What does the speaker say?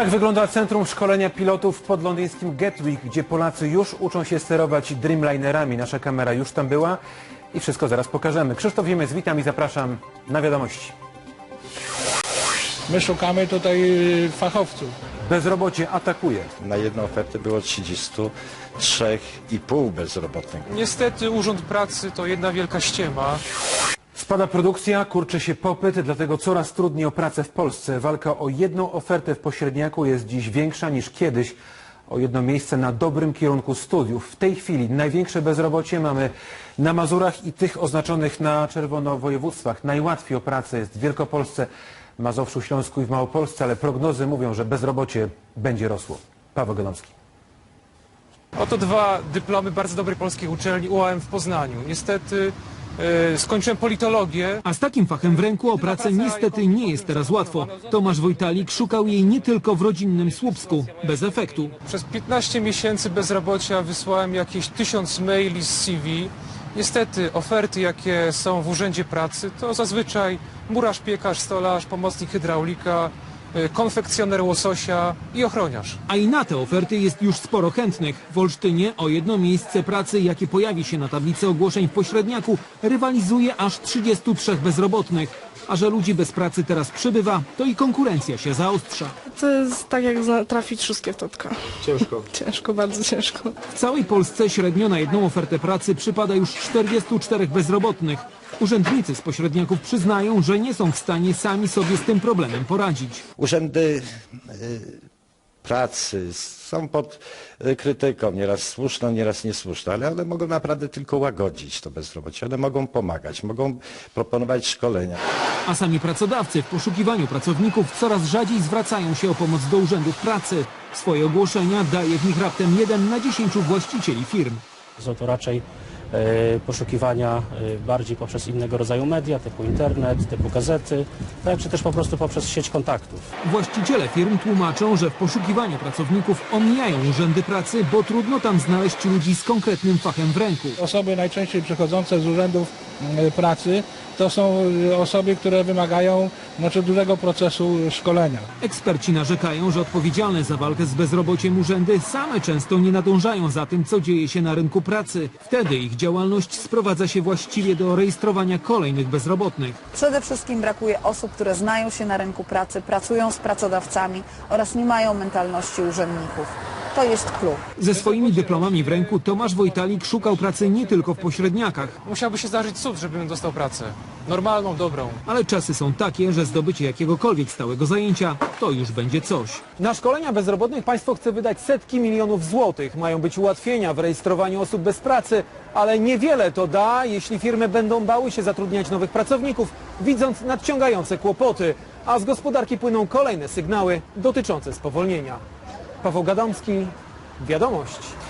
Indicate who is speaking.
Speaker 1: Tak wygląda Centrum Szkolenia Pilotów pod londyńskim Gatwick, gdzie Polacy już uczą się sterować Dreamlinerami. Nasza kamera już tam była i wszystko zaraz pokażemy. Krzysztof Wiemec, witam i zapraszam na wiadomości.
Speaker 2: My szukamy tutaj y, fachowców.
Speaker 1: Bezrobocie atakuje.
Speaker 3: Na jedną ofertę było 33,5 bezrobotnych.
Speaker 4: Niestety Urząd Pracy to jedna wielka ściema.
Speaker 1: Spada produkcja, kurczy się popyt, dlatego coraz trudniej o pracę w Polsce. Walka o jedną ofertę w pośredniaku jest dziś większa niż kiedyś. O jedno miejsce na dobrym kierunku studiów. W tej chwili największe bezrobocie mamy na Mazurach i tych oznaczonych na czerwono województwach. Najłatwiej o pracę jest w Wielkopolsce, Mazowszu, Śląsku i w Małopolsce, ale prognozy mówią, że bezrobocie będzie rosło. Paweł Gadomski.
Speaker 4: Oto dwa dyplomy bardzo dobrej polskiej uczelni UAM w Poznaniu. Niestety e, skończyłem politologię.
Speaker 5: A z takim fachem w ręku o pracę niestety nie jest teraz łatwo. Tomasz Wojtalik szukał jej nie tylko w rodzinnym Słupsku, bez efektu.
Speaker 4: Przez 15 miesięcy bezrobocia wysłałem jakieś tysiąc maili z CV. Niestety oferty, jakie są w Urzędzie Pracy, to zazwyczaj murarz, piekarz, stolarz, pomocnik hydraulika, konfekcjoner łososia i ochroniarz.
Speaker 5: A i na te oferty jest już sporo chętnych. W Olsztynie o jedno miejsce pracy, jakie pojawi się na tablicy ogłoszeń w pośredniaku, rywalizuje aż 33 bezrobotnych. A że ludzi bez pracy teraz przybywa, to i konkurencja się zaostrza.
Speaker 6: To jest tak jak trafić szóstkę w totka. Ciężko. Ciężko, bardzo ciężko.
Speaker 5: W całej Polsce średnio na jedną ofertę pracy przypada już 44 bezrobotnych. Urzędnicy z pośredniaków przyznają, że nie są w stanie sami sobie z tym problemem poradzić.
Speaker 3: Urzędy y, pracy są pod krytyką, nieraz słuszną, nieraz niesłuszną, ale one mogą naprawdę tylko łagodzić to bezrobocie. One mogą pomagać, mogą proponować szkolenia.
Speaker 5: A sami pracodawcy w poszukiwaniu pracowników coraz rzadziej zwracają się o pomoc do urzędów pracy. Swoje ogłoszenia daje w nich raptem jeden na dziesięciu właścicieli firm.
Speaker 7: Są to raczej poszukiwania e, bardziej poprzez innego rodzaju media, typu internet, typu gazety, tak, czy też po prostu poprzez sieć kontaktów.
Speaker 5: Właściciele firm tłumaczą, że w poszukiwaniu pracowników omijają urzędy pracy, bo trudno tam znaleźć ludzi z konkretnym fachem w ręku.
Speaker 2: Osoby najczęściej przychodzące z urzędów pracy to są y, osoby, które wymagają znaczy, dużego procesu szkolenia.
Speaker 5: Eksperci narzekają, że odpowiedzialne za walkę z bezrobociem urzędy same często nie nadążają za tym, co dzieje się na rynku pracy. Wtedy ich działalność sprowadza się właściwie do rejestrowania kolejnych bezrobotnych.
Speaker 8: Przede wszystkim brakuje osób, które znają się na rynku pracy, pracują z pracodawcami oraz nie mają mentalności urzędników. To jest klucz.
Speaker 5: Ze swoimi dyplomami w ręku Tomasz Wojtalik szukał pracy nie tylko w pośredniakach,
Speaker 4: Musiałby się zdarzyć cud, żebym dostał pracę. Normalną, dobrą.
Speaker 5: ale czasy są takie, że zdobycie jakiegokolwiek stałego zajęcia to już będzie coś.
Speaker 1: Na szkolenia bezrobotnych państwo chce wydać setki milionów złotych. Mają być ułatwienia w rejestrowaniu osób bez pracy, ale niewiele to da, jeśli firmy będą bały się zatrudniać nowych pracowników, widząc nadciągające kłopoty. A z gospodarki płyną kolejne sygnały dotyczące spowolnienia. Paweł Gadomski, Wiadomości.